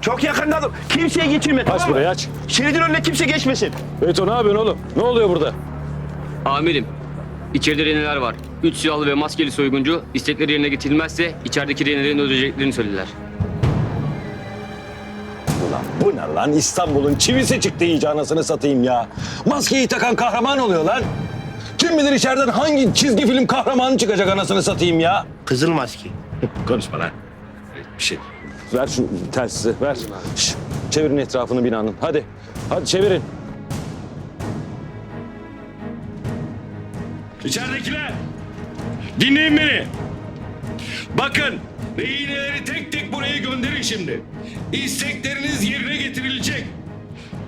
Çok yakında dur. Kimseye geçirme Aç tamam mı? burayı aç. Şeridin önüne kimse geçmesin. Beto ne yapıyorsun oğlum? Ne oluyor burada? Amirim, içeride rehineler var. Üç silahlı ve maskeli soyguncu istekleri yerine getirilmezse içerideki rehinelerin ödeyeceklerini söylediler. Ulan bu ne lan? İstanbul'un çivisi çıktı iyice anasını satayım ya. Maskeyi takan kahraman oluyor lan. Kim bilir içeriden hangi çizgi film kahramanı çıkacak anasını satayım ya. Kızıl maske. Konuşma lan. Bir şey. Ver şu telsizi ver. Şş, çevirin etrafını binanın. Hadi. Hadi çevirin. İçeridekiler dinleyin beni. Bakın rehineleri tek tek buraya gönderin şimdi. İstekleriniz yerine getirilecek.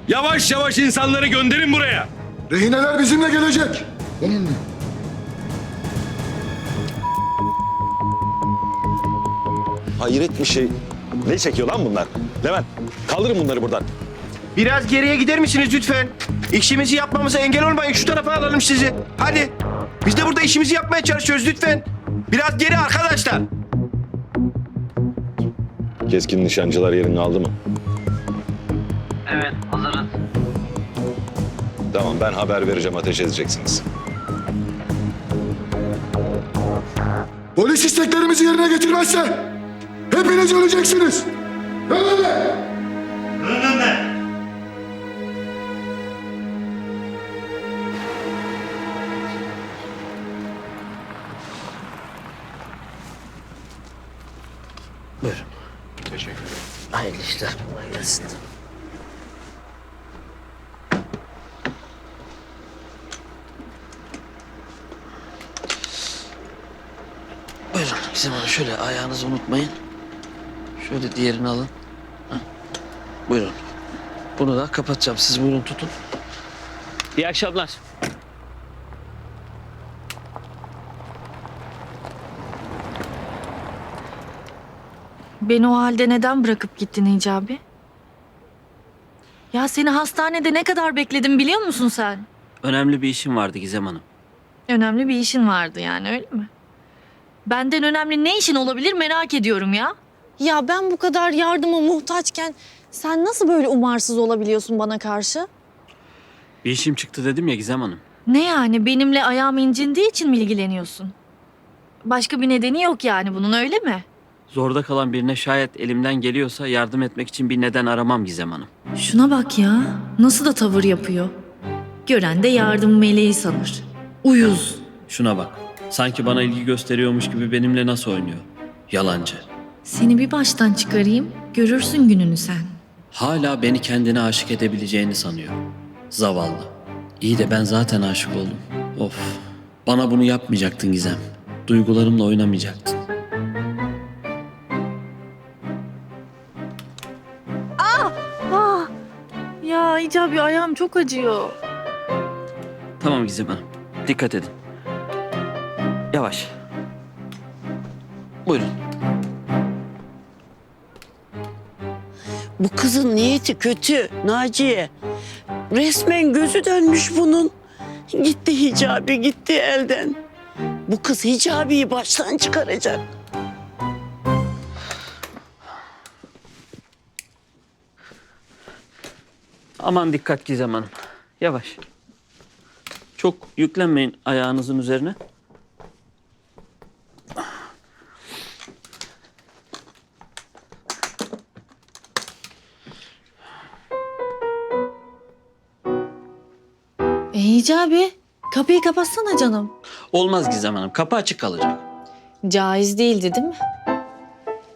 Yavaş yavaş insanları gönderin buraya. Rehineler bizimle gelecek. Hayret bir şey. Ne çekiyor lan bunlar? Levent kaldırın bunları buradan. Biraz geriye gider misiniz lütfen? İşimizi yapmamıza engel olmayın. Şu tarafa alalım sizi. Hadi. Biz de burada işimizi yapmaya çalışıyoruz lütfen. Biraz geri arkadaşlar. Keskin nişancılar yerini aldı mı? Evet, hazırız. Tamam ben haber vereceğim ateş edeceksiniz. Polis isteklerimizi yerine getirmezse hepiniz öleceksiniz. Öyle. Hayırlı işler. Kolay gelsin. Gizem Hanım şöyle ayağınızı unutmayın. Şöyle diğerini alın. Hah. Buyurun. Bunu da kapatacağım. Siz buyurun tutun. İyi akşamlar. Beni o halde neden bırakıp gittin Hicabi? Ya seni hastanede ne kadar bekledim biliyor musun sen? Önemli bir işim vardı Gizem Hanım. Önemli bir işin vardı yani öyle mi? Benden önemli ne işin olabilir merak ediyorum ya. Ya ben bu kadar yardıma muhtaçken sen nasıl böyle umarsız olabiliyorsun bana karşı? Bir işim çıktı dedim ya Gizem Hanım. Ne yani benimle ayağım incindiği için mi ilgileniyorsun? Başka bir nedeni yok yani bunun öyle mi? Zorda kalan birine şayet elimden geliyorsa yardım etmek için bir neden aramam Gizem Hanım. Şuna bak ya nasıl da tavır yapıyor. Gören de yardım meleği sanır. Uyuz. Şuna bak. Sanki bana ilgi gösteriyormuş gibi benimle nasıl oynuyor. Yalancı. Seni bir baştan çıkarayım görürsün gününü sen. Hala beni kendine aşık edebileceğini sanıyor. Zavallı. İyi de ben zaten aşık oldum. Of. Bana bunu yapmayacaktın Gizem. Duygularımla oynamayacaktın. Ah! Ya Hicabi ayağım çok acıyor. Tamam Gizem Hanım. Dikkat edin. Yavaş. Buyurun. Bu kızın niyeti kötü Naciye. Resmen gözü dönmüş bunun. Gitti hicabi gitti elden. Bu kız hicabiyi baştan çıkaracak. Aman dikkat Gizem Hanım. Yavaş. Çok yüklenmeyin ayağınızın üzerine. Hicabi kapıyı kapatsana canım. Olmaz Gizem Hanım. Kapı açık kalacak. Caiz değildi değil mi?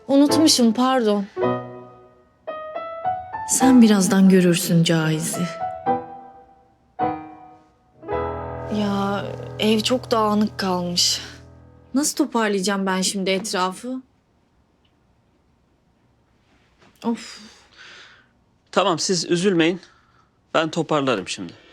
Unutmuşum pardon. Sen birazdan görürsün caizi. Ya ev çok dağınık kalmış. Nasıl toparlayacağım ben şimdi etrafı? Of. Tamam siz üzülmeyin. Ben toparlarım şimdi.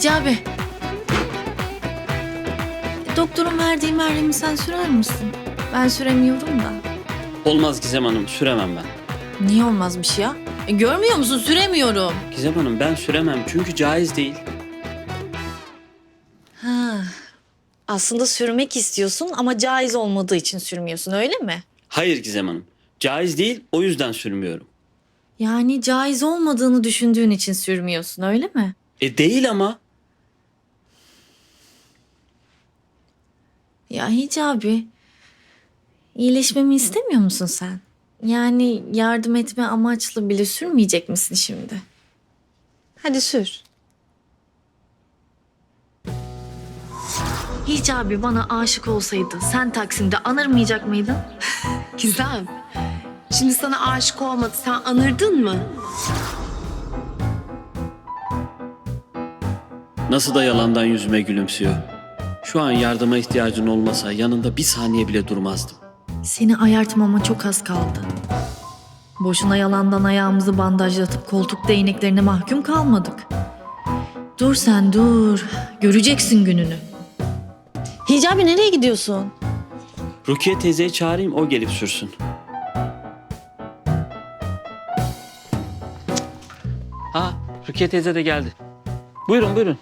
Hicabi. Doktorun verdiği merhemi sen sürer misin? Ben süremiyorum da. Olmaz Gizem Hanım süremem ben. Niye olmazmış ya? E, görmüyor musun? Süremiyorum. Gizem Hanım ben süremem çünkü caiz değil. Ha. Aslında sürmek istiyorsun ama caiz olmadığı için sürmüyorsun öyle mi? Hayır Gizem Hanım. Caiz değil o yüzden sürmüyorum. Yani caiz olmadığını düşündüğün için sürmüyorsun öyle mi? E değil ama. Ya Hicabi, iyileşmemi istemiyor musun sen? Yani yardım etme amaçlı bile sürmeyecek misin şimdi? Hadi sür. Hicabi bana aşık olsaydı sen Taksim'de anırmayacak mıydın? Gizem, şimdi sana aşık olmadı. Sen anırdın mı? Nasıl da yalandan yüzüme gülümsüyor. Şu an yardıma ihtiyacın olmasa yanında bir saniye bile durmazdım. Seni ayartmama çok az kaldı. Boşuna yalandan ayağımızı bandajlatıp koltuk değneklerine mahkum kalmadık. Dur sen dur. Göreceksin gününü. Hicabi nereye gidiyorsun? Rukiye teyzeyi çağırayım o gelip sürsün. Ha Rukiye teyze de geldi. Buyurun buyurun.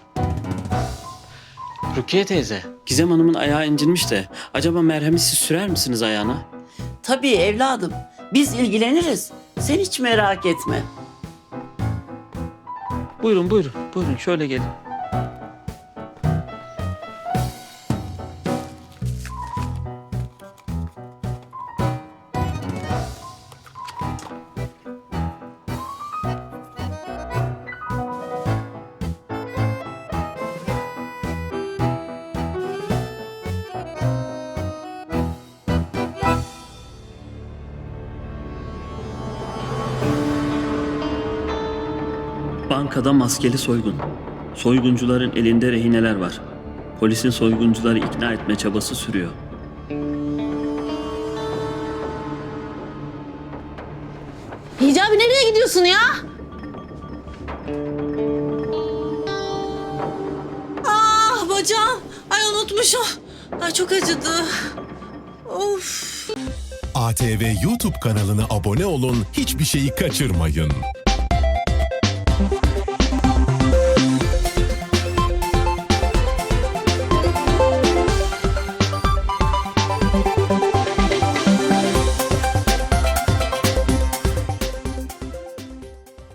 Rukiye teyze, Gizem Hanım'ın ayağı incinmiş de acaba merhemi siz sürer misiniz ayağına? Tabii evladım. Biz ilgileniriz. Sen hiç merak etme. Buyurun buyurun buyurun şöyle gelin. Bankada maskeli soygun. Soyguncuların elinde rehineler var. Polisin soyguncuları ikna etme çabası sürüyor. Hicabi nereye gidiyorsun ya? Ah bacağım. Ay unutmuşum. Ay çok acıdı. Of. ATV YouTube kanalına abone olun, hiçbir şeyi kaçırmayın.